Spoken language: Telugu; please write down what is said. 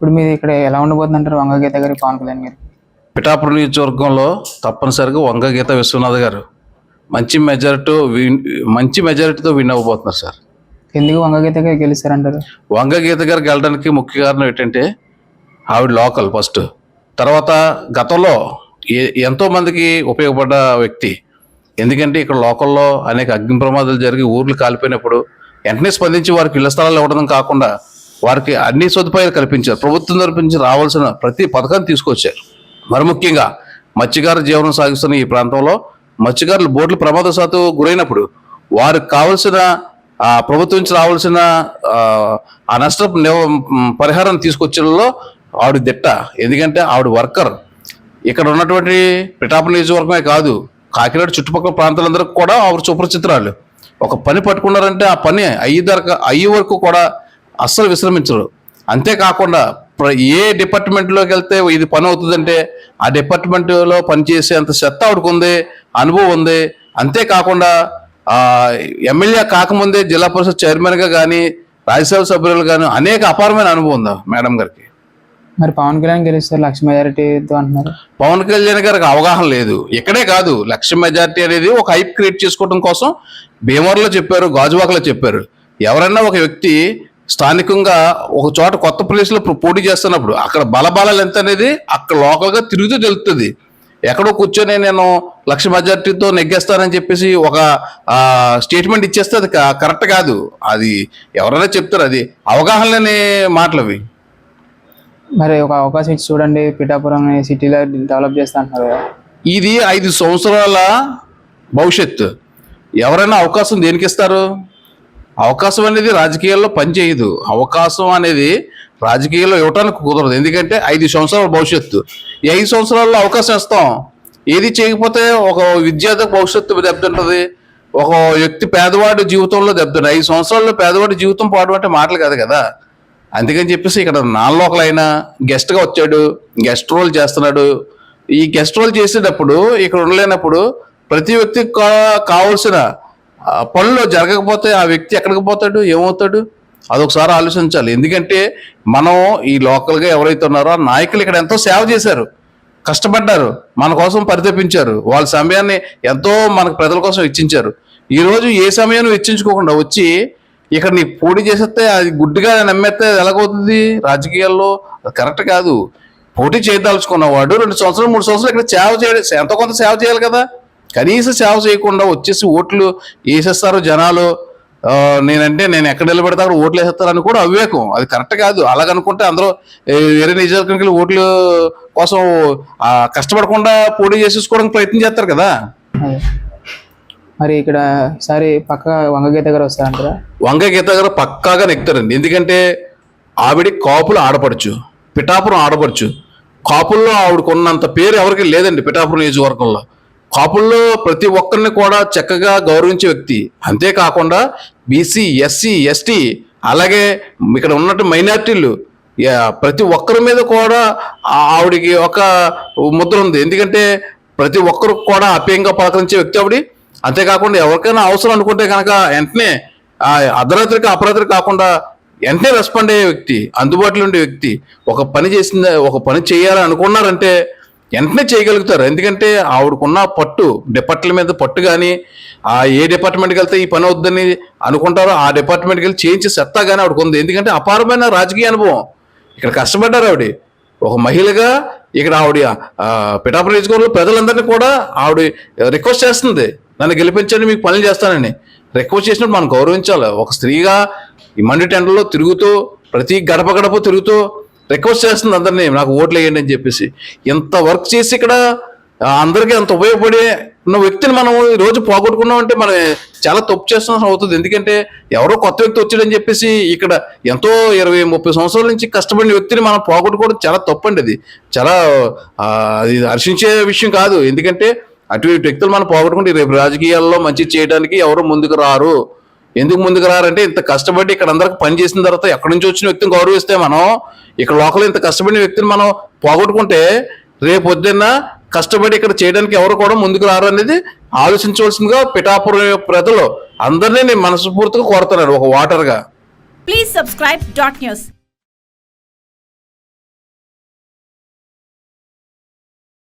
ఇప్పుడు మీది ఇక్కడ ఎలా ఉండబోతుంది అంటారు వంగగీత గారి పవన్ కళ్యాణ్ గారు పిఠాపురం నియోజకవర్గంలో తప్పనిసరిగా వంగ గీత విశ్వనాథ్ గారు మంచి మెజారిటీ మంచి మెజారిటీతో విన్ అవ్వబోతున్నారు సార్. ఎందుకు వంగగీత గారు గెలుస్తారంటారు వంగ గీత గారికి వెళ్ళడానికి ముఖ్య కారణం ఏంటంటే ఆవిడ లోకల్ ఫస్ట్. తర్వాత గతంలో ఎంతో మందికి ఉపయోగపడ్డ వ్యక్తి. ఎందుకంటే ఇక్కడ లోకల్లో అనేక అగ్ని ప్రమాదాలు జరిగి ఊర్లు కాలిపోయినప్పుడు వెంటనే స్పందించి వారికి ఇళ్ళ స్థలాలు ఇవ్వడం కాకుండా వారికి అన్ని సదుపాయాలు కల్పించారు. ప్రభుత్వం తరపు నుంచి రావాల్సిన ప్రతి పథకాన్ని తీసుకొచ్చారు. మరి ముఖ్యంగా మత్స్యకార జీవనం సాగిస్తున్న ఈ ప్రాంతంలో మత్స్యకారులు బోట్లు ప్రమాదశాత్తు గురైనప్పుడు వారికి కావలసిన ప్రభుత్వం నుంచి రావాల్సిన ఆ, నష్ట నష్టపు పరిహారం తీసుకొచ్చడంలో ఆవిడ దిట్ట. ఎందుకంటే ఆవిడ వర్కర్. ఇక్కడ ఉన్నటువంటి పిఠాపురం నియోజకవర్గమే కాదు కాకినాడ చుట్టుపక్కల ప్రాంతాలందరికీ కూడా ఆవిడ సుపరిచితురాలు. ఒక పని పట్టుకున్నారంటే ఆ పని అయ్యి దరక అయ్యే వరకు కూడా అస్సలు విశ్రమించరు. అంతేకాకుండా ఏ డిపార్ట్మెంట్లోకి వెళ్తే ఇది పని అవుతుందంటే ఆ డిపార్ట్మెంట్లో పనిచేసేంత చెత్త ఆవిడకు ఉంది అనుభవం ఉంది. అంతేకాకుండా ఎమ్మెల్యే కాకముందే జిల్లా పరిషత్ చైర్మన్గా కానీ రాజ్యసభ సభ్యులు కానీ అనేక అపారమైన అనుభవం ఉంది మేడం గారికి? మరి పవన్ కళ్యాణ్ గెలుస్తారు లక్ష మెజారిటీతో అంటున్నారు. పవన్ కళ్యాణ్ గారికి అవగాహన లేదు. ఇక్కడే కాదు లక్ష మెజార్టీ అనేది ఒక హైప్ క్రియేట్ చేసుకోవడం కోసం భీమవరంలో చెప్పారు గాజువాకలో చెప్పారు. ఎవరైనా ఒక వ్యక్తి స్థానికంగా ఒక చోట కొత్త ప్లేస్లో పోటీ చేస్తున్నప్పుడు అక్కడ బలబలాలు ఎంత అనేది అక్కడ లోకల్గా తిరుగుతూ తెలుస్తుంది. ఎక్కడో కూర్చొని నేను లక్ష మెజార్టీతో నెగ్గేస్తానని చెప్పేసి ఒక స్టేట్మెంట్ ఇచ్చేస్తే అది కరెక్ట్ కాదు. అది ఎవరైనా చెప్తారు అది అవగాహన లేని మాటలు అవి. మరి ఒక అవకాశం ఇచ్చి చూడండి పిఠాపురం సిటీలో డెవలప్ చేస్తా అంటున్నారు ఇది ఐదు సంవత్సరాల భవిష్యత్తు. ఎవరైనా అవకాశం దేనికి ఇస్తారు? అవకాశం అనేది రాజకీయాల్లో పనిచేయదు. అవకాశం అనేది రాజకీయాల్లో ఇవ్వటానికి కుదరదు. ఎందుకంటే ఐదు సంవత్సరాల భవిష్యత్తు. ఈ ఐదు సంవత్సరాల్లో అవకాశం ఇస్తాం. ఏది చేయకపోతే ఒక విద్యార్థికి భవిష్యత్తు దెబ్బతింటుంది ఒక వ్యక్తి పేదవాడి జీవితంలో దెబ్బతింటుంది ఐదు సంవత్సరాల్లో పేదవాడి జీవితం పోవడం అంటే మాటలు కాదు కదా. అందుకని చెప్పేసి ఇక్కడ నాన్ లోకల్ అయినా గెస్ట్గా వచ్చాడు. గెస్ట్ రోల్ చేస్తున్నాడు. ఈ గెస్ట్ రోల్ చేసేటప్పుడు ఇక్కడ ఉండలేనప్పుడు ప్రతి వ్యక్తికి కా- కావాల్సిన పనులు జరగకపోతే ఆ వ్యక్తి ఎక్కడికి పోతాడు? ఏమవుతాడు? అదొకసారి ఆలోచించాలి. ఎందుకంటే మనం ఈ లోకల్గా ఎవరైతే ఉన్నారో ఆ నాయకులు ఇక్కడ ఎంతో సేవ చేశారు. కష్టపడ్డారు. మన కోసం పరితపించారు. వాళ్ళ సమయాన్ని ఎంతో మనకు ప్రజల కోసం ఇచ్చించారు ఈరోజు ఏ సమయాన్ని వెచ్చించుకోకుండా వచ్చి ఇక్కడ నీ పోటీ చేసేస్తే అది గుడ్డిగా నమ్మేస్తే ఎలాగవుతుంది? రాజకీయాల్లో అది కరెక్ట్ కాదు. పోటీ చేయదలుచుకున్నవాడు రెండు సంవత్సరాలు మూడు సంవత్సరాలు ఇక్కడ సేవ చేయడం ఎంతో కొంత సేవ చేయాలి కదా? కనీస సేవ చేయకుండా వచ్చేసి ఓట్లు వేసేస్తారు జనాలు. నేనంటే నేను ఎక్కడ నిలబెడతా అక్కడ ఓట్లు వేసేస్తారని కూడా అవివేకం. అది కరెక్ట్ కాదు. అలాగనుకుంటే అందరూ వేరే నియోజకవర్గానికి ఓట్లు కోసం కష్టపడకుండా పోటీ చేసేసుకోవడానికి ప్రయత్నం చేస్తారు కదా. మరి ఇక్కడ సరే పక్క వంగగీత గారు వస్తారంటారా? వంగ గీత గారు పక్కాగా నెక్తారండి ఎందుకంటే ఆవిడ కాపులు ఆడపడుచు పిఠాపురం ఆడపడుచు. కాపుల్లో ఆవిడకున్నంత పేరు ఎవరికి లేదండి పిఠాపురం నియోజకవర్గంలో. కాపుల్లో ప్రతి ఒక్కరిని కూడా చక్కగా గౌరవించే వ్యక్తి. అంతేకాకుండా బీసీ ఎస్సీ ఎస్టీ అలాగే ఇక్కడ ఉన్నట్టు మైనార్టీలు ప్రతి ఒక్కరి మీద కూడా ఆవిడికి ఒక ముద్ర ఉంది. ఎందుకంటే ప్రతి ఒక్కరు కూడా ఆప్యాయంగా పలకరించే వ్యక్తి ఆవిడ. అంతేకాకుండా ఎవరికైనా అవసరం అనుకుంటే కనుక వెంటనే ఆ అర్ధరాత్రికి అపరాత్రి కాకుండా వెంటనే రెస్పాండ్ అయ్యే వ్యక్తి అందుబాటులో ఉండే వ్యక్తి. ఒక పని చేసింది ఒక పని చేయాలని అనుకున్నారంటే వెంటనే చేయగలుగుతారు. ఎందుకంటే ఆవిడకున్న పట్టు డిపార్ట్మెంట్ మీద పట్టు కానీ ఆ ఏ డిపార్ట్మెంట్కి వెళ్తే ఈ పని అవుద్దని అనుకుంటారో ఆ డిపార్ట్మెంట్కి వెళ్ళి చేయించి సత్తా కానీ ఆవిడకు ఉంది. ఎందుకంటే అపారమైన రాజకీయ అనుభవం. ఇక్కడ కష్టపడ్డారు ఆవిడ. ఒక మహిళగా ఇక్కడ ఆవిడ పిఠాపురం నియోజకవర్గంలో ప్రజలందరినీ కూడా ఆవిడ రిక్వెస్ట్ చేస్తుంది. నన్ను గెలిపించండి మీకు పనులు చేస్తానని. రిక్వెస్ట్ చేసినప్పుడు మనం గౌరవించాలి. ఒక స్త్రీగా ఈ మండి టెండర్లో తిరుగుతూ ప్రతి గడప గడప తిరుగుతూ రిక్వెస్ట్ చేస్తుంది అందరినీ నాకు ఓట్లు వేయండి అని చెప్పేసి. ఇంత వర్క్ చేసి ఇక్కడ అందరికీ అంత ఉపయోగపడే ఉన్న వ్యక్తిని మనం ఈ రోజు పోగొట్టుకున్నాం అంటే మనం చాలా తప్పు చేస్తున్న అవుతుంది. ఎందుకంటే ఎవరో కొత్త వ్యక్తి వచ్చాడని చెప్పేసి ఇక్కడ ఎంతో ఇరవై ముప్పై సంవత్సరాల నుంచి కష్టపడిన వ్యక్తిని మనం పోగొట్టుకోవడం చాలా తప్పు అండి అది. చాలా అది హర్షించే విషయం కాదు. ఎందుకంటే అటువంటి వ్యక్తులు మనం పోగొట్టుకుంటే రేపు రాజకీయాల్లో మంచి చేయడానికి ఎవరు ముందుకు రారు. ఎందుకు ముందుకు రారంటే ఇంత కష్టపడి ఇక్కడ అందరికి పని చేసిన తర్వాత ఎక్కడి నుంచి వచ్చిన వ్యక్తిని గౌరవిస్తే మనం ఇక్కడ లోకల్ ఇంత కష్టపడిన వ్యక్తిని మనం పోగొట్టుకుంటే రేపు పొద్దున్న కష్టపడి ఇక్కడ చేయడానికి ఎవరు కూడా ముందుకు రారు అనేది ఆలోచించవలసిందిగా పిఠాపురం ప్రజలు అందరినీ నేను మనస్ఫూర్తిగా కోరుతున్నాను ఒక వాటర్గా ప్లీజ్ సబ్స్క్రైబ్ డాట్ న్యూస్